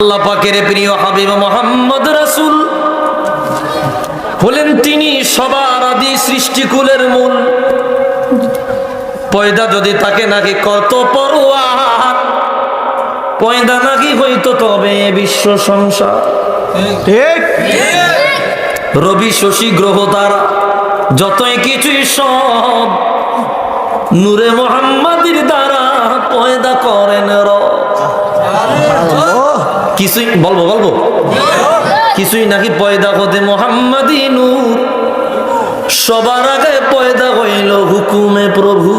আল্লাহ পাকের প্রিয় হাবিব মোহাম্মদ রাসূল হলেন তিনি সবার আদি সৃষ্টিকুলের মূল। পয়দা যদি তাকে নাকি কত পড়ুয়া পয়দা নাকি হইতো তবে বিশ্ব সংসার। রবি শশী গ্রহ তারা যতই কিছুই সব নূরে মোহাম্মদের দ্বারা পয়দা করেন রব। কিছুই বলব বলব? কিছুই নাকি পয়দা হতে মোহাম্মদী নূর? সবার আগে পয়দা হইল হুকুমে প্রভু।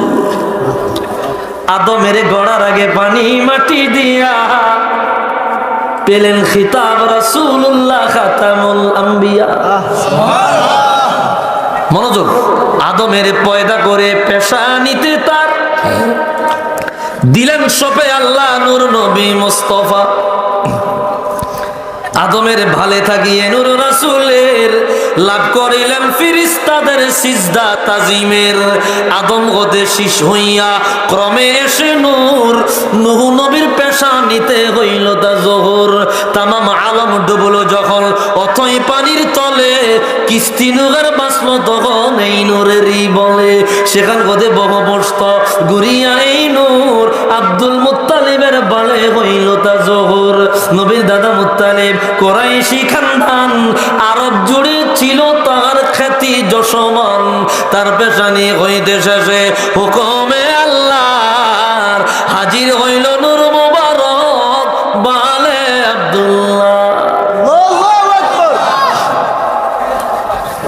আদমের গড়ার আগে পানি মাটি দিয়া পেলেন খিতাব রাসূলুল্লাহ খাতামুল আম্বিয়া। মনোযোগ, আদমের পয়দা করে পেশা নিতে তার। দিলেন সপে আল্লাহ নূর নবী মুস্তফা। আদমের ভালে থাকিয়ে নূর রাসূলের লাভ করিলেন ফিরিস্তাদের সিজদা তাজিমের। আদম গদে শিশ হইয়া ক্রমে এসে নূর, নুহু নবীর পেশা নিতে হইল তা জোহর। তামাম আলম ডুবলো যখন অথই পানির তলে কিস্তি নুগার বাঁচল তখন এই নূরেরই বলে। সেখান গদে বহ বসত গুরিয়া এই নূর আব্দুল মুত্তালিবের বলে হইল তা জোহর। কোরাইশি খানদান আরব জুড়ে ছিল তার খ্যাতি যশমান। তার পেশানি হইতে শেষে হুকুমে আল্লাহ হাজির হইল নূর মুবারক বালে আব্দুল্লাহ। আল্লাহু আকবার।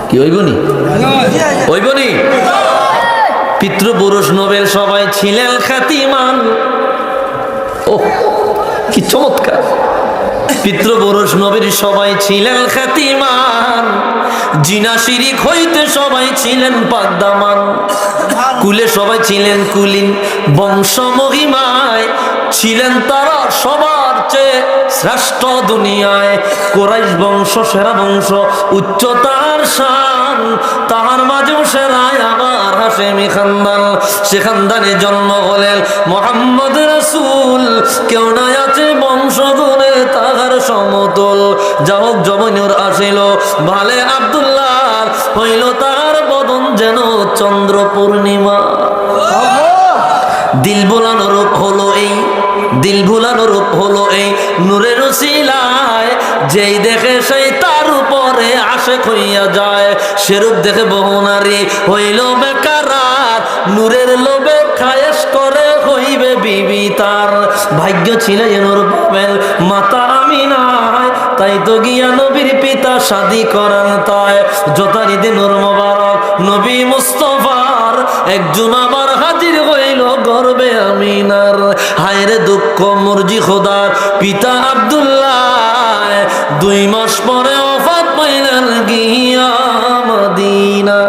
কি হইবনি হইবনি পিতৃপুরুষ নোবেল সবাই ছিলেন খ্যাতিমান। ও কি চমৎকার। পিতৃপুরুষ নবীর সবাই ছিলেন খ্যাতিমান। জিনা শিরিক হইতে সবাই ছিলেন পাদ্দামান। কুলে সবাই ছিলেন কুলিন। বংশ মহিমায় ছিলেন তারা সবার চেয়ে শ্রেষ্ঠ দুনিয়ায়। কোরাইশ বংশ সেরা বংশ উচ্চতার শান। তাহার মাঝেও সেরায় আবার হাসেমি খানদান। সে খানদানে জন্ম হলেন মোহাম্মদ রসুল। কেউ নাই আছে বংশ গুণে তাহার সমতল। যা হোক জমনুর আসিল। ভালে আব্দুল্লাহ হইল তাহার বদন যেন চন্দ্র পূর্ণিমা দিল বোলানো রূপ হলো এই দিল ভুলানো রূপ হলো এই নূরের শিলায় যেই দেখে সেই তার উপরে আসে হইয়া যায়। সেরূপ দেখে বহু নারী হইল বেকারার। নূরের লোভে খায়েশ করে হইবে বিবি তার। ভাগ্য ছিল যে নূর পাবেন মাতা আমি নাই তাই তো গিয়া নবীর পিতা শাদি করান তাই। যথারীতি নূর মোবারক নবী মুস্তফার। একজন আবার হাজির হইল গর্বে আমিনার হায়রে দুঃখ মুরজি খোদার পিতা আব্দুল্লাহ। দুই মাস পরে অফাত পাইলেন গিয়া মদিনা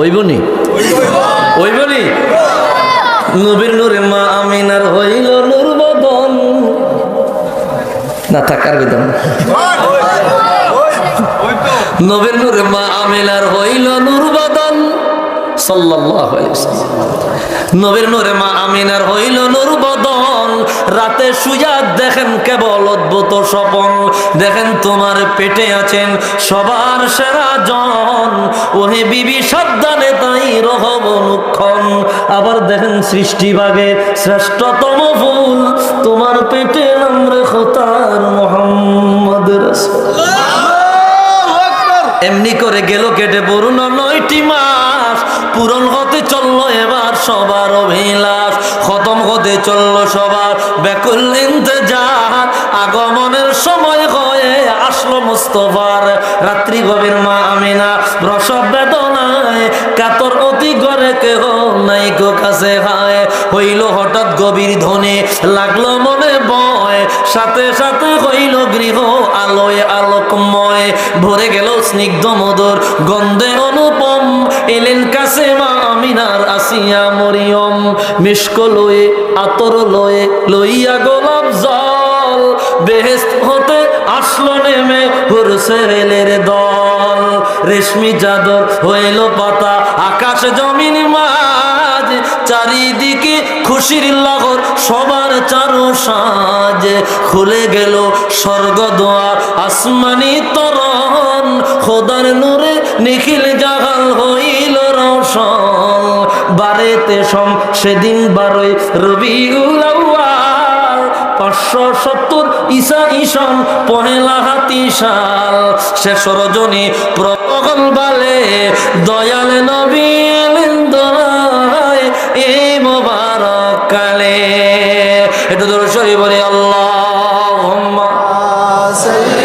ওইবনি ওইবনি নবীর নূরে মা আমিনার হইল নূর বদন। না থাকার বেদন। নবীর নূরে মা আমিনার হইল নূর বদন। সাল্লাল্লাহু আলাইহি ওয়াসাল্লাম। নবীর নূরে মা আমিনার হইল নূর বদন। রাতে শুয়া দেখেন কেবল অদ্ভুত স্বপন। দেখেন তোমার পেটে আছেন সবার সেরা জন। ওহে বিবি সাবধানে তাই রহব মুক্ষণ আবার দেখেন সৃষ্টি বাগের শ্রেষ্ঠতম ফুল। তোমার পেটে আমরা খোতার মোহাম্মদ রাসূল। এমনি করে গেল কেটে পূর্ণ নয়টি মাস। পূরণ হতে চলল এবার সবার অভিলাষ, খতম হতে চলল সবার ব্যাকুল আগমনের সময় হয়ে আসলো মুস্তফার। রাত্রি গভীর মা আমিনা, প্রসব বেদনায় কাতর অতি করে কেহ নাই গো কাছে হায়। হইল হঠাৎ গভীর ধ্বনি, লাগল মনে বয় সাথে সাথে হইল গৃহ আলোয় আলোকময়। ভরে গেল স্নিগ্ধ মধুর গন্ধে অনুপম। এলেন কাছে মা আমিনার আসিয়া মরিয়ম। মিষ্ক লয়ে, আতর লয়ে লইয়া গোলাপ জল। বেহেস্ত হতে আসলো নেমে হুরসেলের দল। রেশমি চাদর হইল পাতা, আকাশ জমিন মাঝ চারিদিকে খুশির লগর, সবার চারো সাজে খুলে গেল স্বর্গ দোয়ার। আসমানি তরণ, খোদার নূরে নিখিল জাগাল হইল রোশন। বারেতে সম, সেদিন বারোই রবিউল পাঁচশো সত্তর ঈশা ঈশন পহেলা হাতি সাল শেষ রজনী প্রগল বালে, দয়াল নবী وسلم